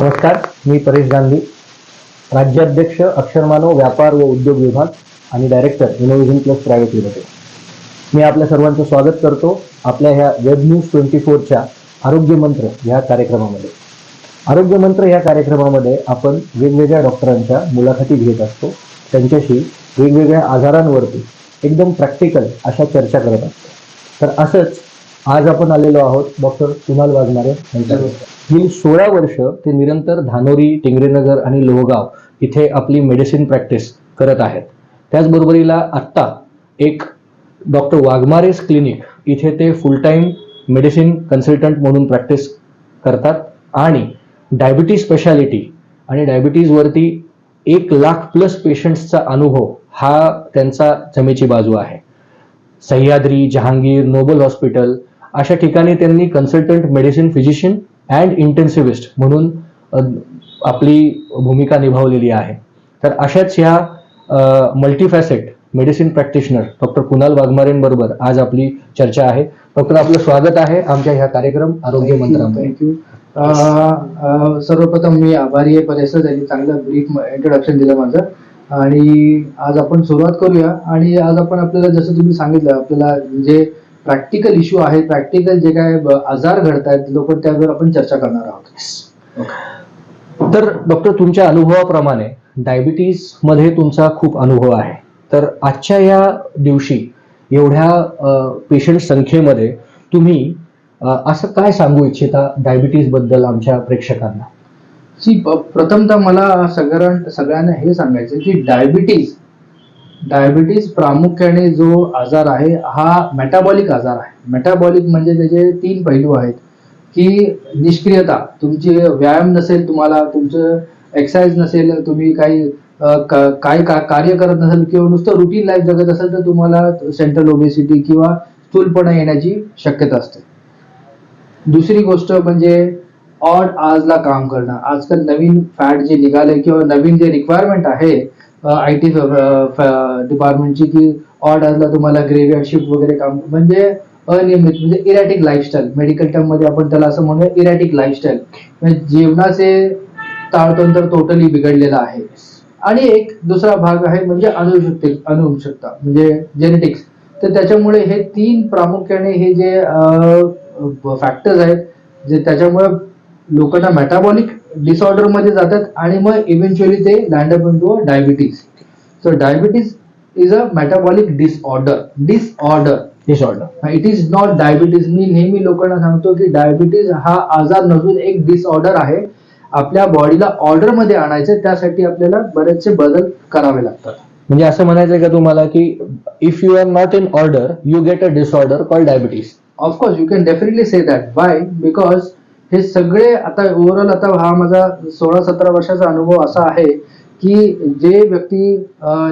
नमस्कार मी परेश गांधी राज्याध्यक्ष अक्षरमानव व्यापार व उद्योग विभाग आणि director innovation plus private limited मी आपल्या सर्वांचं स्वागत करतो आपल्या ह्या वेब न्यूज ट्वेंटी फोरच्या आरोग्य मंत्र ह्या कार्यक्रमामध्ये. आरोग्य मंत्र ह्या कार्यक्रमामध्ये आपण वेगवेगळ्या डॉक्टरांच्या मुलाखती घेत असतो. त्यांच्याशी वेगवेगळ्या आजारांवरती एकदम प्रॅक्टिकल अशा चर्चा करत असतो. तर असंच आज आपण आलेलो आहोत डॉक्टर कुणाल वाघमारे यांच्याकडे गेली सोळा वर्ष ते निरंतर धानोरी टिंगरेनगर आणि लोहगाव इथे आपली मेडिसिन प्रॅक्टिस करत आहेत. त्याचबरोबरीला आत्ता एक डॉक्टर वाघमारेस क्लिनिक इथे ते फुल टाईम मेडिसिन कन्सल्टंट म्हणून प्रॅक्टिस करतात. आणि डायबिटीज स्पेशालिटी आणि डायबिटीजवरती एक लाख प्लस पेशंट्सचा अनुभव हा त्यांचा जमेची बाजू आहे. सह्याद्री जहांगीर नोबल हॉस्पिटल अशा ठिकाणी त्यांनी consultant medicine physician and intensivist म्हणून आपली भूमिका निभावलेली आहे. तर अशाच ह्या multifaceted medicine practitioner doctor Kunal वाघमारेंबरोबर आज आपली चर्चा आहे. डॉक्टर आपलं स्वागत आहे आमच्या ह्या कार्यक्रम आरोग्य मंत्रामध्ये थँक्यू सर्वप्रथम मी आभारी आहे परेश सर त्यांनी चांगलं ब्रीफ इंट्रोडक्शन दिलं माझं. आणि आज आपण सुरुवात करूया. आणि आज आपण आपल्याला जसं तुम्ही सांगितलं आपल्याला जे प्रॅक्टिकल इश्यू आहेत प्रॅक्टिकल जे काय आजार घडत आहेत लोक त्यावर आपण चर्चा करणार आहोत. तर डॉक्टर तुमच्या अनुभवाप्रमाणे डायबिटीजमध्ये तुमचा खूप अनुभव आहे. तर आजच्या या दिवशी एवढ्या पेशंट संख्येमध्ये तुम्ही असं काय सांगू इच्छिता डायबिटीजबद्दल आमच्या प्रेक्षकांना? प्रथमतः मला सगळ्यां सगळ्यांना हे सांगायचं की डायबिटीज डायबिटीज प्रामुख्याने जो आजार आहे हा मेटाबॉलिक आजार आहे. मेटाबॉलिक म्हणजे त्याचे तीन पैलू आहेत की निष्क्रियता तुमची व्यायाम नसेल तुम्हाला तुमचं एक्सरसाइज नसेल तुम्ही काही काय का- कार्य करत नसेल किंवा नुसतं रुटीन लाईफ जगत असेल तर तुम्हाला सेंट्रल ओबेसिटी किंवा स्थूलपणा येण्याची शक्यता असते. दुसरी गोष्ट म्हणजे ऑड आजला काम करणं. आजकाल नवीन फॅट जे निघाले किंवा नवीन जे रिक्वायरमेंट आहे आय टी डिपार्टमेंटची की ऑड असला तुम्हाला ग्रेव्हियर्ड शिफ्ट वगैरे काम म्हणजे अनियमित म्हणजे इरॅटिक लाईफस्टाईल मेडिकल टर्ममध्ये आपण त्याला असं म्हणूया इरॅटिक लाईफस्टाईल म्हणजे जेवणाचे ताळतंत्र टोटली बिघडलेलं आहे. आणि एक दुसरा भाग आहे म्हणजे अनुवंशिक अनुवंशिकता म्हणजे जेनेटिक्स तर त्याच्यामुळे हे तीन प्रामुख्याने हे जे फॅक्टर्स आहेत जे त्याच्यामुळे लोकांना मेटाबॉलिक डिसऑर्डरमध्ये जातात आणि मग इव्हेंच्युअली ते land up into diabetes so diabetes is a metabolic disorder disorder disorder it is not diabetes मी नेहमी लोकांना सांगतो की डायबिटीज हा आजार नसून एक डिसऑर्डर आहे. आपल्या बॉडीला ऑर्डरमध्ये आणायचं त्यासाठी आपल्याला बरेचसे बदल करावे लागतात. म्हणजे असं म्हणायचं का तुम्हाला की if you are not in order you get a disorder call diabetes of course you can definitely say that why because हे सगळे आता ओव्हरऑल आता हा माझा सोळा सतरा वर्षाचा अनुभव असा आहे की जे व्यक्ती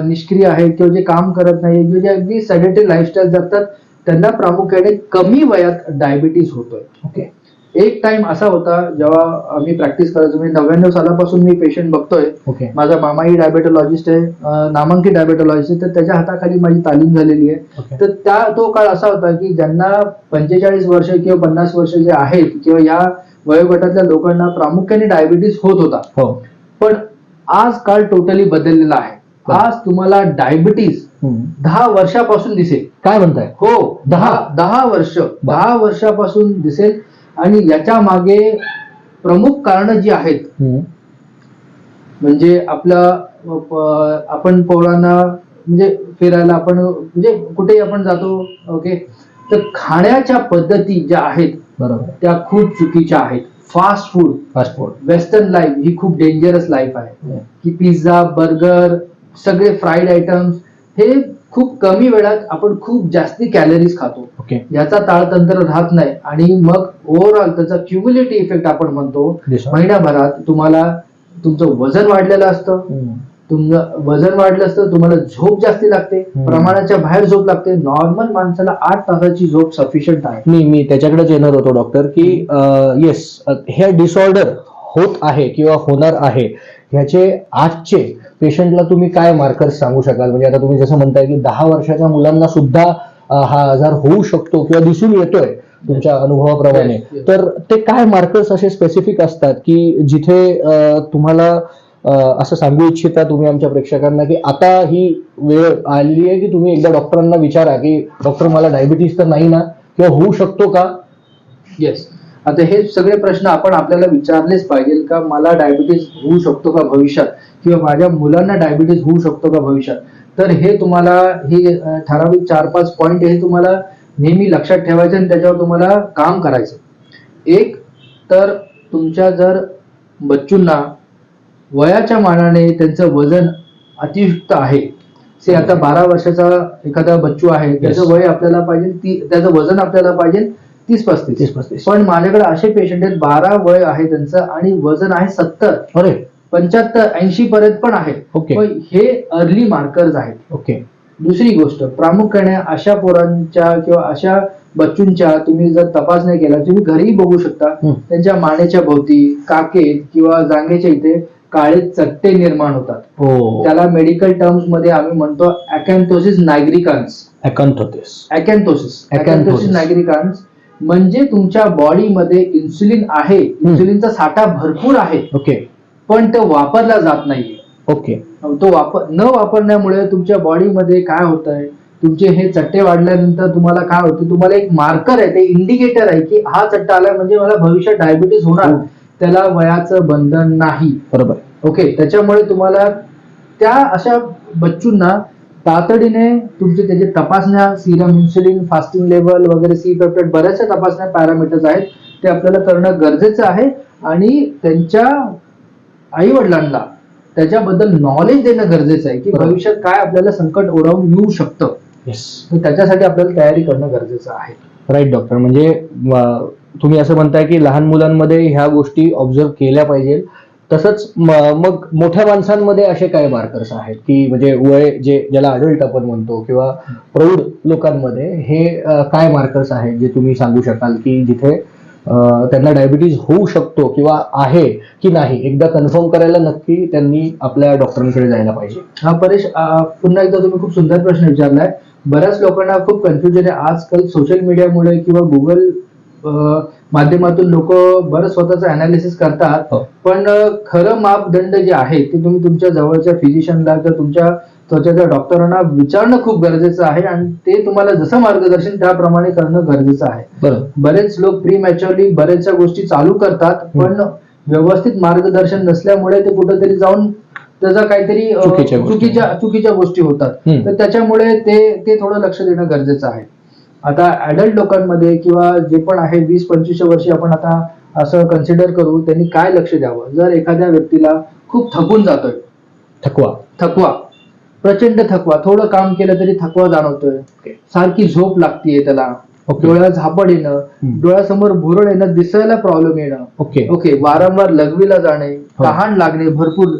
निष्क्रिय आहेत किंवा जे काम करत नाही किंवा जे अगदी सॅडेटरी लाईफस्टाईल जगतात त्यांना प्रामुख्याने कमी वयात डायबिटीज होतोय. ओके एक टाइम असा होता जेव्हा आम्ही प्रॅक्टिस करायचो मी नव्याण्णव सालापासून मी पेशंट बघतोय. ओके माझा मामाही डायबेटोलॉजिस्ट आहे अं, नामांकित डायबेटोलॉजिस्ट आहे तर त्याच्या हाताखाली माझी तालीम झालेली आहे. ओके तर त्या तो काळ असा होता की ज्यांना पंचेचाळीस वर्ष किंवा पन्नास वर्ष जे आहेत किंवा या वयोगटातल्या लोकांना प्रामुख्याने डायबिटीस होत होता. हो. पण आज काळ टोटली बदललेला आहे. बरं. आज तुम्हाला डायबिटीस हम्म. दहा वर्षापासून दिसेल. काय म्हणताय? हो दहा? दहा वर्ष दहा वर्षापासून दिसेल. आणि याच्या मागे प्रमुख कारण जी आहेत. म्हणजे आपला आपण पोरांना म्हणजे फिरायला आपण म्हणजे कुठेही आपण जातो ओके तर खाण्याच्या पद्धती ज्या आहेत बरोबर. त्या खूप चुकीच्या आहेत. Fast food fast food western life ही खूप डेंजरस लाईफ आहे. की पिझ्झा बर्गर सगळे फ्राईड आयटम्स हे खूप कमी वेळात आपण खूप जास्ती कॅलरीज खातो. ओके याचा ताळतंत्र राहत नाही आणि मग ओव्हरऑल त्याचा क्युम्युलेटिव्ह इफेक्ट आपण म्हणतो. महिन्याभरात तुम्हाला तुमचं वजन वाढलेलं असतं. हम्म. तुमचं वजन वाढलं असतं तुम्हाला झोप जास्ती लागते. हम्म. प्रमाणाच्या बाहेर झोप लागते. नॉर्मल माणसाला आठ तासाची झोप सफिशियंट आहे. मी मी त्याच्याकडेच येणार होतो डॉक्टर की येस हे डिसऑर्डर होत आहे किंवा होणार आहे ह्याचे आजचे पेशंटला तुम्ही काय मार्कर्स सांगू शकाल? म्हणजे आता तुम्ही जसं म्हणताय की दहा वर्षाच्या मुलांना सुद्धा हा आजार होऊ शकतो किंवा दिसून येतोय तुमच्या अनुभवाप्रमाणे. तर ते काय मार्कर्स असे स्पेसिफिक असतात की जिथे तुम्हाला असं सांगू इच्छिता तुम्ही आमच्या प्रेक्षकांना की आता ही वेळ आलेली आहे की तुम्ही एकदा डॉक्टरांना विचारा की डॉक्टर मला डायबिटीस तर नाही ना? किंवा होऊ शकतो का? येस आता हे सगळे प्रश्न आपण आपल्याला विचारलेच पाहिजे का मला डायबिटीज होऊ शकतो का भविष्यात? किंवा माझ्या मुलांना डायबिटीज होऊ शकतो का भविष्यात? तर हे तुम्हाला हे ठराविक चार पाच पॉईंट हे तुम्हाला नेहमी लक्षात ठेवायचे आणि त्याच्यावर तुम्हाला काम करायचं. एक तर तुमच्या जर बच्चूंना वयाच्या मानाने त्यांचं वजन अतियुक्त आहे से आता बारा वर्षाचा एखादा बच्चू आहे त्याचं. वय आपल्याला पाहिजे ती त्याचं वजन आपल्याला पाहिजे तीस पस्तीस. तीस पस्तीस. पण माझ्याकडे असे पेशंट आहेत बारा वय आहे त्यांचं आणि वजन आहे सत्तर. अरे. पंच्याहत्तर ऐंशी पर्यंत पण आहे. ओके. पण हे अर्ली मार्कर्स आहेत. ओके. दुसरी गोष्ट प्रामुख्याने अशा पोरांच्या किंवा अशा बच्चूंच्या तुम्ही जर तपास नाही केला तुम्ही घरीही बघू शकता. त्यांच्या मानेच्या भोवती काकेत किंवा जांघेच्या इथे काळे चट्टे निर्माण होतात. हो. त्याला मेडिकल टर्म्समध्ये आम्ही म्हणतो अकॅन्थोसिस नायग्रिकान्स अकॅन्थोथिस अकॅन्थोसिस Acanthosis. अकॅन्थोसिस नायग्रिकान्स म्हणजे तुमच्या बॉडीमध्ये इन्सुलिन आहे. इन्सुलिनचा साठा भरपूर आहे. ओके. पण तो वापरला जात नाहीये. ओके. तो वापर न वापरण्यामुळे तुमच्या बॉडीमध्ये काय होत आहे तुमचे हे चट्टे वाढल्यानंतर तुम्हाला काय होतं? तुम्हाला एक मार्कर आहे ते इंडिकेटर आहे की हा चट्टा आला म्हणजे मला भविष्यात डायबिटीस होणार. हो. त्याला वयाचं बंधन नाही. बरोबर. ओके. त्याच्यामुळे तुम्हाला त्या अशा बच्चूंना तातडीने तुमचे त्याचे तपासण्या सिरम इन्सुलिन फास्टिंग लेवल वगैरे सी पेप्टाइड बऱ्याचशा तपासण्या पॅरामीटर्स आहेत. ते आपल्याला करणं गरजेचं आहे आणि त्यांच्या आई वडिलांना त्याच्याबद्दल नॉलेज देणं गरजेचं आहे की. भविष्यात काय आपल्याला संकट ओढावून येऊ शकतं. त्याच्यासाठी आपल्याला तयारी करणं गरजेचं आहे. राईट डॉक्टर म्हणजे तुम्ही असं म्हणताय की लहान मुलांमध्ये ह्या गोष्टी ऑब्झर्व केल्या पाहिजे तसंच मग मोठ्या माणसांमध्ये असे काय मार्कर्स आहेत की म्हणजे वय जे ज्याला अडल्ट आपण म्हणतो किंवा प्रौढ लोकांमध्ये हे काय मार्कर्स आहेत जे तुम्ही सांगू शकाल की जिथे त्यांना डायबिटीज होऊ शकतो किंवा आहे की नाही? एकदा कन्फर्म करायला नक्की त्यांनी आपल्या डॉक्टरांकडे जायला पाहिजे. हा परेश पुन्हा एकदा तुम्ही खूप सुंदर प्रश्न विचारलाय. बऱ्याच लोकांना खूप कन्फ्युजन आहे. आजकाल सोशल मीडियामुळे किंवा गुगल माध्यमातून लोक बरं स्वतःचं अनालिसिस करतात हो. पण खरं मापदंड जे आहे ते तुम्ही तुमच्या जवळच्या फिजिशियनला किंवा तुमच्या स्वतःच्या डॉक्टरांना विचारणं खूप गरजेचं आहे आणि ते तुम्हाला जसं मार्गदर्शन त्याप्रमाणे करणं गरजेचं आहे बरं बरेच लोक प्री मॅच्युअरली बऱ्याचशा गोष्टी चालू करतात पण व्यवस्थित मार्गदर्शन नसल्यामुळे ते कुठेतरी जाऊन त्याचा काहीतरी चुकीच्या गोष्टी. चुकीच्या गोष्टी होतात. तर त्याच्यामुळे ते ते थोडं लक्ष देणं गरजेचं आहे आता ऍडल्ट लोकांमध्ये किंवा जे पण आहे वीस पंचवीस वर्षी आपण आता असं कन्सिडर करू त्यांनी काय लक्ष द्यावं? जर एखाद्या व्यक्तीला खूप थकून जातोय थकवा. थकवा. प्रचंड थकवा. थोडं काम केलं तरी थकवा जाणवतोय. सारखी झोप लागतीये त्याला. डोळ्यात झापड येणं. डोळ्यासमोर भुरळ येणं दिसायला प्रॉब्लेम येणं. ओके ओके वारंवार लघवीला जाणे हो. तहान लागणे भरपूर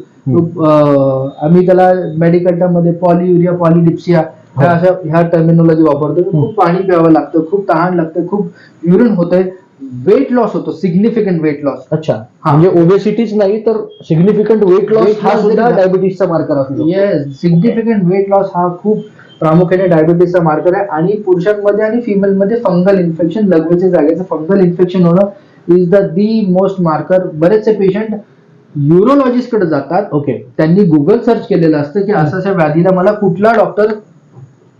आम्ही त्याला मेडिकल टर्ममध्ये पॉलियुरिया पॉलिडिप्सिया ह्या हो. अशा ह्या टर्मिनॉलॉजी वापरतो. खूप पाणी प्यावं लागतं खूप तहान लागतं खूप युरिन होतंय. वेट लॉस होतो सिग्निफिकंट वेट लॉस अच्छा. हा. म्हणजे ओबेसिटीच नाही तर सिग्निफिकंट वेट लॉस हा सुद्धा डायबिटीसचा मार्कर असू शकतो. येस सिग्निफिकंट वेट लॉस हा खूप प्रामुख्याने डायबिटीसचा मार्कर आहे. आणि पुरुषांमध्ये आणि फिमेलमध्ये फंगल इन्फेक्शन लघवीच्या जागेचं फंगल इन्फेक्शन होणं is the the most marker बरेचसे पेशंट युरोलॉजिस्टकडे जातात. ओके त्यांनी गुगल सर्च केलेलं असतं की असं अशा व्याधीला मला कुठला डॉक्टर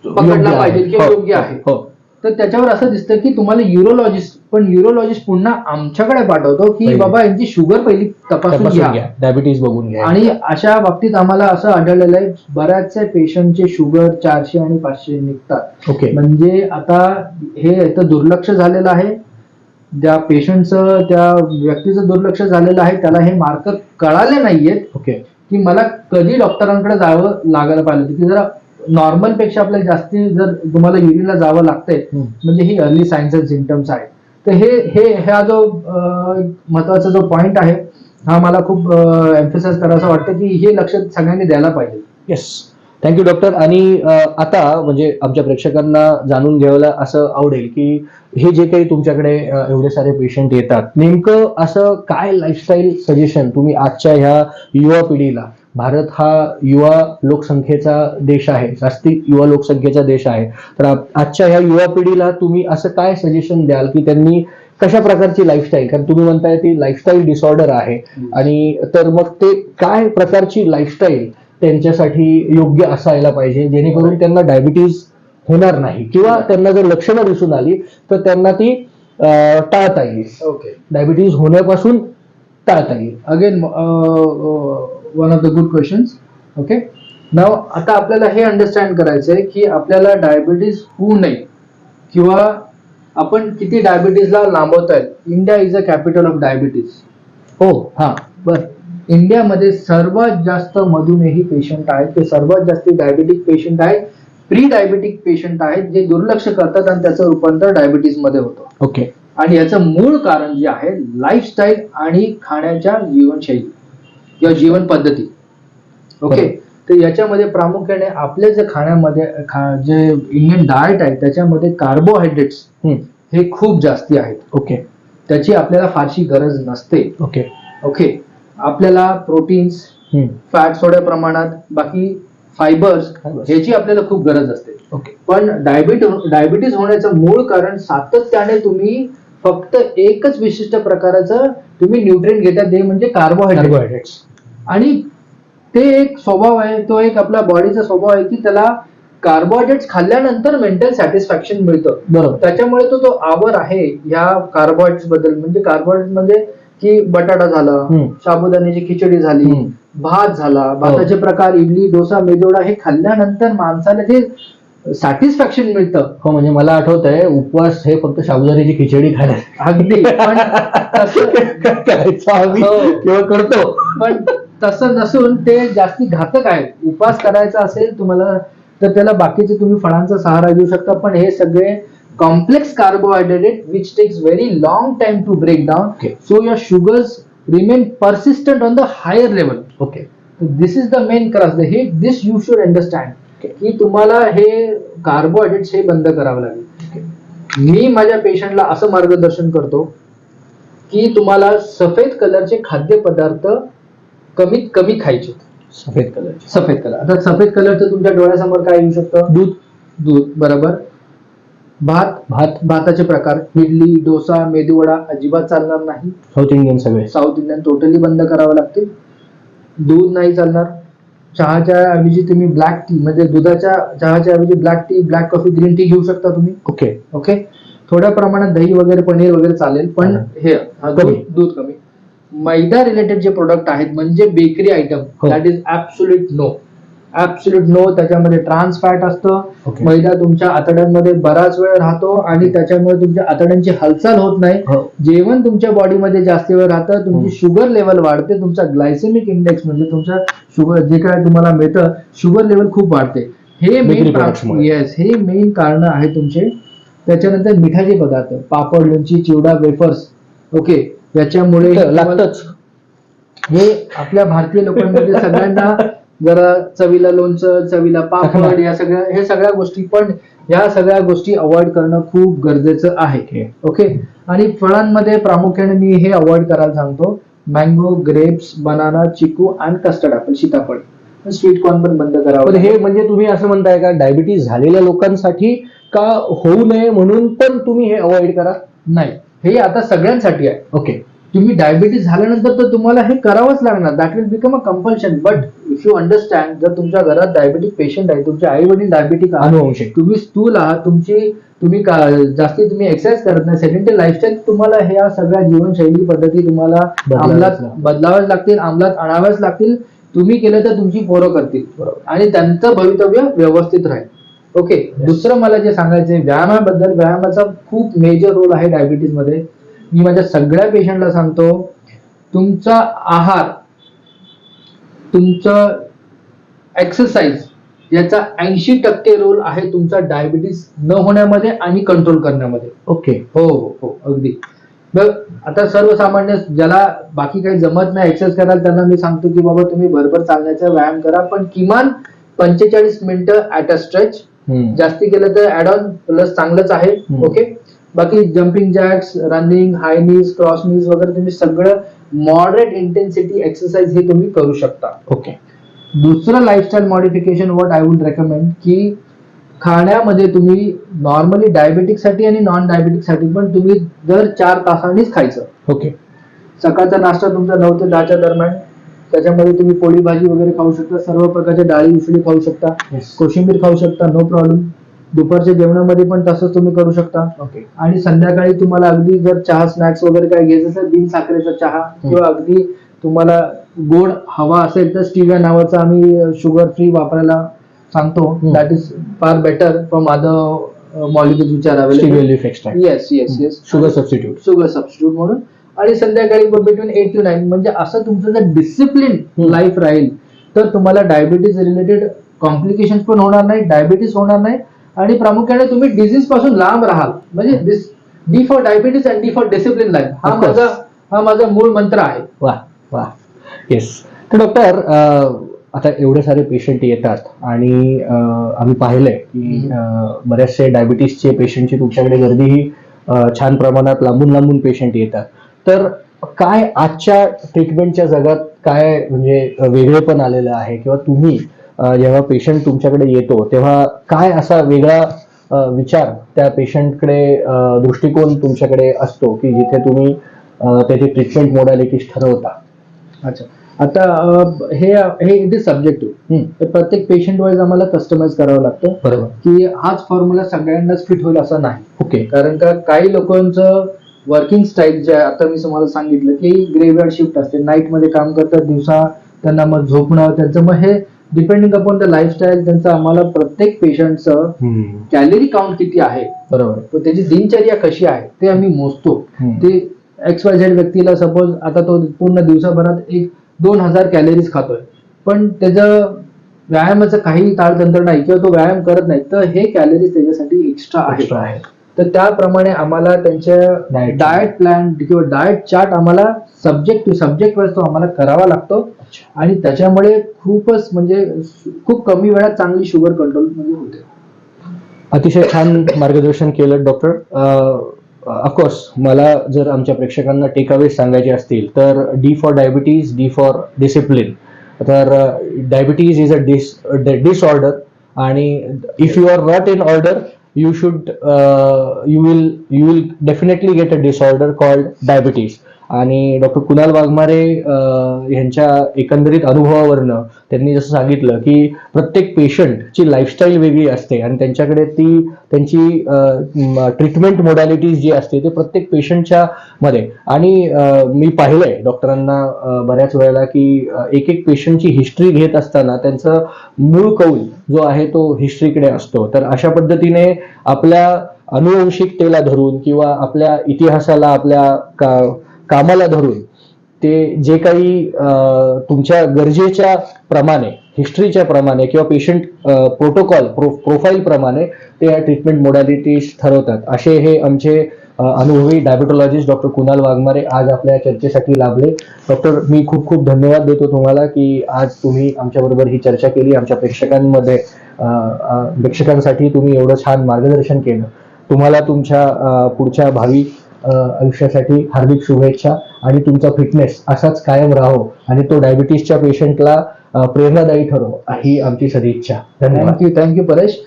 पकडला. पाहिजे किंवा हो, योग्य हो, आहे. हो. तर त्याच्यावर असं दिसतं की तुम्हाला युरोलॉजिस्ट पण युरोलॉजिस्ट पुन्हा आमच्याकडे पाठवतो की. बाबा यांची शुगर पहिली तपासून घ्या. डायबिटीस बघून घ्या. आणि अशा बाबतीत आम्हाला असं आढळलेलं आहे बऱ्याचशा पेशंटचे शुगर चारशे आणि पाचशे निघतात. ओके. म्हणजे आता हे दुर्लक्ष झालेलं आहे. त्या पेशंटचं त्या व्यक्तीचं दुर्लक्ष झालेलं आहे. त्याला हे मार्कर कळाले नाहीयेत ओके. की मला कधी डॉक्टरांकडे जावं लागायला पाहिजे की जरा नॉर्मलपेक्षा आपल्याला जास्ती जर तुम्हाला युरिनला जावं लागतंय. म्हणजे ही अर्ली सायन्स अँड सिमटम्स आहेत. तर हे हे हा जो महत्त्वाचा जो पॉइंट आहे हा मला खूप एम्फेसाइज करायचं वाटतं की हे लक्ष सगळ्यांनी द्यायला पाहिजे. येस थँक्यू डॉक्टर आणि आता म्हणजे आमच्या प्रेक्षकांना जाणून घ्यायला असं आवडेल की हे जे काही तुमच्याकडे एवढे सारे पेशंट येतात नेमकं असं काय लाईफस्टाईल सजेशन तुम्ही आजच्या ह्या युवा पिढीला भारत हा युवा लोकसंख्येचा देश आहे जास्ती युवा लोकसंख्येचा देश आहे. तर आजच्या ह्या युवा पिढीला तुम्ही असं काय सजेशन द्याल की त्यांनी कशा प्रकारची लाईफस्टाईल कारण तुम्ही म्हणताय ती लाईफस्टाईल डिसऑर्डर आहे. आणि तर मग ते काय प्रकारची लाईफस्टाईल त्यांच्यासाठी योग्य असायला पाहिजे जेणेकरून त्यांना डायबिटीज होणार नाही? किंवा त्यांना जर लक्षणं दिसून आली तर त्यांना ती टाळता येईल. ओके डायबिटीज होण्यापासून टाळता येईल. Again one of the good questions okay नाव आता आपल्याला हे अंडरस्टँड करायचं आहे की आपल्याला डायबिटीज होऊ नये किंवा आपण किती डायबिटीजला लांबवत आहेत India is a capital of diabetes हो. हा बर. इंडियामध्ये सर्वात जास्त मधुमेही पेशंट आहेत. ते सर्वात जास्त डायबिटिक पेशंट आहेत. प्री डायबिटिक पेशंट आहेत जे दुर्लक्ष करतात आणि त्याचं रूपांतर डायबिटीजमध्ये होतं. ओके आणि याचं मूळ कारण जे आहे लाईफस्टाईल आणि खाण्याच्या जीवनशैली किंवा जीवन पद्धती. ओके. तर याच्यामध्ये प्रामुख्याने आपल्या जे खाण्यामध्ये खा जे इंडियन डाएट आहे त्याच्यामध्ये कार्बोहायड्रेट्स. हे खूप जास्ती आहेत. ओके त्याची आपल्याला फारशी गरज नसते. ओके ओके आपल्याला प्रोटीन्स. फॅट थोड्या प्रमाणात बाकी फायबर्स. ह्याची आपल्याला खूप गरज असते. ओके पण डायबिट डायबिटीज होण्याचं मूळ कारण सातत्याने तुम्ही फक्त एकच विशिष्ट प्रकाराचं तुम्ही न्यूट्रिएंट घेतात ते म्हणजे कार्बोहायड्रेट कार्बोहायड्रेट्स आणि ते एक स्वभाव आहे तो एक आपल्या बॉडीचा स्वभाव आहे की त्याला कार्बोहायड्रेट्स खाल्ल्यानंतर मेंटल सॅटिस्फॅक्शन मिळतं. बरोबर. त्याच्यामुळे तो जो आवर आहे ह्या कार्बोहायड्रेट्सबद्दल म्हणजे कार्बोहायड्रेट म्हणजे की बटाटा झाला. साबुदाण्याची खिचडी झाली. भात झाला भाताचे प्रकार इडली डोसा मेदोडा हे खाल्ल्यानंतर माणसाला जे सॅटिस्फॅक्शन मिळतं. हो म्हणजे मला आठवत आहे उपवास हे फक्त साबुदाण्याची खिचडी खायला. अगदी. पण आम्ही. हो. किंवा करतो? पण तसं नसून ते जास्ती घातक आहे. उपास करायचा असेल तुम्हाला तर त्याला बाकीचे तुम्ही फळांचा सहारा घेऊ शकता. पण हे सगळे complex carbohydrate which takes very long time to break down. So your sugars remain persistent on the higher level okay this is the main crux हे दिस यू शुड अंडरस्टँड की तुम्हाला हे कार्बोहायड्रेट्स हे बंद करावं लागेल. मी माझ्या पेशंटला असं मार्गदर्शन करतो की तुम्हाला सफेद कलरचे खाद्यपदार्थ कमीत कमी खायचे. सफेद कलर सफेद कलर आता सफेद कलरचं तुमच्या डोळ्यासमोर काय येऊ शकतं? दूध. दूध. बरोबर? भात. भात. भाताचे प्रकार. इडली डोसा मेदूवडा अजिबात चालणार नाही. साऊथ इंडियन सगळे. साऊथ इंडियन टोटली बंद करावं लागतील. दूध नाही चालणार. चहाच्या ऐवजी तुम्ही ब्लॅक टी म्हणजे दुधाच्या चहाच्या ऐवजी black tea black coffee green tea घेऊ शकता तुम्ही ओके ओके थोड्या प्रमाणात दही वगैरे पनीर वगैरे चालेल पण हा. कमी. दूध कमी मैदा रिलेटेड जे प्रोडक्ट आहेत म्हणजे bakery item. That is absolute no absolute no त्याच्यामध्ये ट्रान्स फॅट असतं. मैदा तुमच्या आतड्यांमध्ये बराच वेळ राहतो आणि त्याच्यामुळे तुमच्या आतड्यांची हालचाल होत नाही. हो. जेवण तुमच्या बॉडीमध्ये जास्त वेळ राहतं. तुमची शुगर लेवल वाढते तुमचा ग्लायसेमिक इंडेक्स म्हणजे तुमच्या शुगर जे काय तुम्हाला मिळतं शुगर लेवल खूप वाढते. हे Bakery products मेन मुळे. येस हे मेन कारण आहे तुमचे. त्याच्यानंतर मिठाचे पदार्थ पापड लोणची चिवडा वेफर्स ओके याच्यामुळे लागतच. हे आपल्या भारतीय लोकांमध्ये सगळ्यांना जरा चवीला लोणचं चवीला पापड या सगळ्या हे सगळ्या गोष्टी पण या सगळ्या गोष्टी अवॉइड करणं खूप गरजेचं आहे. ओके आणि फळांमध्ये प्रामुख्याने मी हे अवॉइड करायला सांगतो. मँगो ग्रेप्स बनाना चिकू अँड कस्टर्ड ऍपल सीताफळ. स्वीट कॉर्न पण बंद करावं पण हे म्हणजे तुम्ही असं म्हणताय का डायबिटीज झालेल्या लोकांसाठी का होऊ नये म्हणून पण तुम्ही हे अवॉइड करा? नाही. हे आता सगळ्यांसाठी आहे. ओके तुम्ही डायबिटीज झाल्यानंतर तर तुम्हाला हे करावंच लागणार. That will become a compulsion but if you understand जर तुमच्या घरात डायबिटिक पेशंट आहे तुमचे आई वडील डायबिटिक अनुवंशिक तुम्ही स्थूल आहात तुमची तुम्ही का- जास्ती तुम्ही एक्सरसाइज करत नाही सेडेंटरी लाईफस्टाईल तुम्हाला ह्या सगळ्या जीवनशैली पद्धती तुम्हाला अंमलात लागतील. बदलाव्याच लागतील अंमलात आणाव्याच लागतील. तुम्ही केलं तर तुमची पोरं करतील. बरोबर. आणि त्यांचं भवितव्य व्यवस्थित राहील. ओके? दुसरं मला जे सांगायचं व्यायामाबद्दल व्यायामाचा खूप मेजर रोल आहे डायबिटीजमध्ये. मी माझ्या सगळ्या पेशंटला सांगतो तुमचा आहार तुमचं एक्सरसाइज याचा ऐंशी टक्के रोल आहे तुमचा डायबिटीस न होण्यामध्ये आणि कंट्रोल करण्यामध्ये. ओके. हो हो हो अगदी. बघ आता सर्वसामान्य ज्याला बाकी काही जमत नाही एक्सरसाइज करायला त्यांना मी सांगतो की बाबा तुम्ही भरभर चालण्याचा व्यायाम करा पण किमान पंचेचाळीस मिनिटं ऍट अ स्ट्रेच. जास्ती केलं तर ऍड ऑन प्लस चांगलंच आहे. ओके बाकी jumping jacks running high knees cross knees वगैरे तुम्ही सगळं मॉडरेट इंटेन्सिटी एक्सरसाइज हे तुम्ही करू शकता. ओके दुसरं lifestyle modification what I would recommend की खाण्यामध्ये तुम्ही नॉर्मली डायबेटिकसाठी आणि नॉन डायबेटिकसाठी पण तुम्ही दर चार तासांनीच खायचं. ओके सकाळचा नाश्ता तुमचा नऊ ते दहाच्या दरम्यान. त्याच्यामध्ये तुम्ही पोळी भाजी वगैरे खाऊ शकता. सर्व प्रकारच्या डाळी उसळी खाऊ शकता. कोशिंबीर खाऊ शकता. नो प्रॉब्लेम दुपारच्या जेवणामध्ये पण तसंच तुम्ही करू शकता. ओके. आणि संध्याकाळी तुम्हाला अगदी जर चहा स्नॅक्स वगैरे काय घ्यायचं असेल बिन साखरेचा चहा किंवा अगदी तुम्हाला गोड हवा असेल तर स्टिव्या नावाचा आम्ही शुगर फ्री वापरायला सांगतो. That is far better from other molecules which are available yes yes yes sugar substitute sugar substitute म्हणून. आणि संध्याकाळी बिटवीन एट टू नाईन म्हणजे असं तुमचं जर डिसिप्लिन. लाईफ राहील तर तुम्हाला डायबिटीज रिलेटेड कॉम्प्लिकेशन पण होणार नाही डायबिटीस होणार नाही आणि प्रामुख्याने तुम्ही डिझीजपासून लांब राहाल. म्हणजे this D for diabetes and D for discipline life हा. माझा हा माझा मूळ मंत्र आहे. वा वा. येस तर डॉक्टर आता एवढे सारे पेशंट येतात आणि आम्ही पाहिलंय की बऱ्याचशे डायबिटीसचे पेशंटची तुमच्याकडे गर्दीही अं, छान प्रमाणात लांबून लांबून पेशंट येतात. तर काय आजच्या ट्रीटमेंटच्या जगात काय म्हणजे वेगळेपण आलेलं आहे? किंवा तुम्ही जेव्हा पेशंट तुमच्याकडे येतो तेव्हा काय असा वेगळा विचार त्या पेशंटकडे दृष्टिकोन तुमच्याकडे असतो की जिथे तुम्ही त्याची ट्रीटमेंट मोडॅलिटीज ठरवता? अच्छा. आता हे हे इट इज सब्जेक्टिव्ह प्रत्येक पेशंट वाईज आम्हाला कस्टमाइज करावं लागतं बरोबर. की हाच फॉर्म्युला सगळ्यांनाच फिट होईल असं नाही. ओके. कारण का काही लोकांचं वर्किंग स्टाईल जे आहे आता मी तुम्हाला सांगितलं की ग्रेव्हयार्ड शिफ्ट असते. नाईटमध्ये काम करतात दिवसा त्यांना मग झोपणं त्यांचं मग हे डिपेंडिंग अपॉन द लाईफस्टाईल त्यांचं आम्हाला प्रत्येक पेशंटचं कॅलरी काउंट किती आहे? बरोबर. त्याची दिनचर्या कशी आहे ते आम्ही मोजतो. ते एक्स वाय झेड व्यक्तीला सपोज आता तो पूर्ण दिवसाभरात एक दोन हजार कॅलरीज खातोय. पण त्याचं व्यायामाचं काही ताळतंत्र नाही किंवा तो व्यायाम करत नाही तर हे कॅलरीज त्याच्यासाठी एक्स्ट्रा आहे. तर त्याप्रमाणे आम्हाला त्यांच्या. डाएट प्लॅन किंवा डाएट चार्ट आम्हाला सब्जेक्ट टू सब्जेक्ट वाईज तो आम्हाला करावा लागतो. आणि त्याच्यामुळे खूपच म्हणजे खूप कमी वेळात चांगली शुगर कंट्रोल म्हणजे होते. अतिशय छान मार्गदर्शन केलं डॉक्टर ऑफकोर्स मला जर आमच्या प्रेक्षकांना टेकअवे सांगायचे असतील तर D for diabetes D for discipline तर diabetes is a dis disorder आणि if you are not in order you should you will you will definitely get a disorder called diabetes आणि डॉक्टर कुणाल वाघमारे यांच्या एकंदरीत अनुभवावरनं त्यांनी जसं सांगितलं की प्रत्येक पेशंटची लाईफस्टाईल वेगळी असते आणि त्यांच्याकडे ती त्यांची ट्रीटमेंट मोडॅलिटीज जी असते ते प्रत्येक पेशंटच्या मध्ये. आणि मी पाहिलंय डॉक्टरांना बऱ्याच वेळेला की एक एक पेशंटची हिस्ट्री घेत असताना त्यांचं मूळ कौल जो आहे तो हिस्ट्रीकडे असतो. तर अशा पद्धतीने आपल्या अनुवंशिकतेला धरून किंवा आपल्या इतिहासाला आपल्या का कामाला धरून ते जे काही तुमच्या गरजेच्या प्रमाणे हिस्ट्रीच्या प्रमाणे किंवा पेशंट प्रोटोकॉल प्रो प्रोफाईल प्रमाणे ते या ट्रीटमेंट मोडॅलिटीज ठरवतात. असे हे आमचे अनुभवी डायबेटॉलॉजिस्ट डॉक्टर कुणाल वाघमारे आज आपल्या चर्चेसाठी लाभले. डॉक्टर मी खूप खूप धन्यवाद देतो तुम्हाला की आज तुम्ही आमच्याबरोबर ही चर्चा केली. आमच्या प्रेक्षकांमध्ये प्रेक्षकांसाठी तुम्ही एवढं छान मार्गदर्शन केलं. तुम्हाला तुमच्या पुढच्या भावी आयुष्यासाठी हार्दिक शुभेच्छा आणि तुमचा फिटनेस असाच कायम राहो आणि तो डायबिटीसच्या पेशंटला प्रेरणादायी ठरो ही आमची सदिच्छा. धन्यवाद. Thank you thank you Paresh.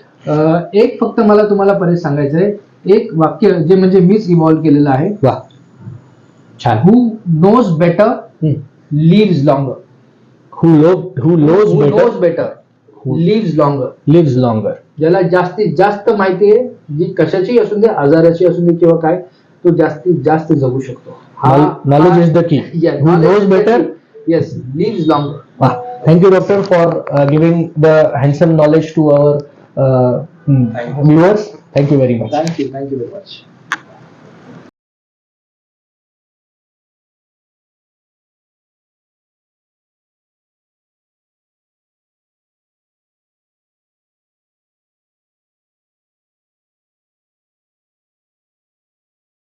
एक फक्त मला तुम्हाला परेश सांगायचंय एक वाक्य जे म्हणजे मीच इव्हॉल्व केलेलं आहे. वा छान. Who knows better lives longer who low who knows knows better lives longer lives longer ज्याला जास्तीत जास्त माहिती आहे जी कशाची असून दे आजाराची असून दे किंवा काय तो जास्तीत जास्त जगू शकतो. Knowledge is the key knowledge better yes live long thank you doctor for giving the handsome knowledge to our viewers thank you very much thank you thank you very much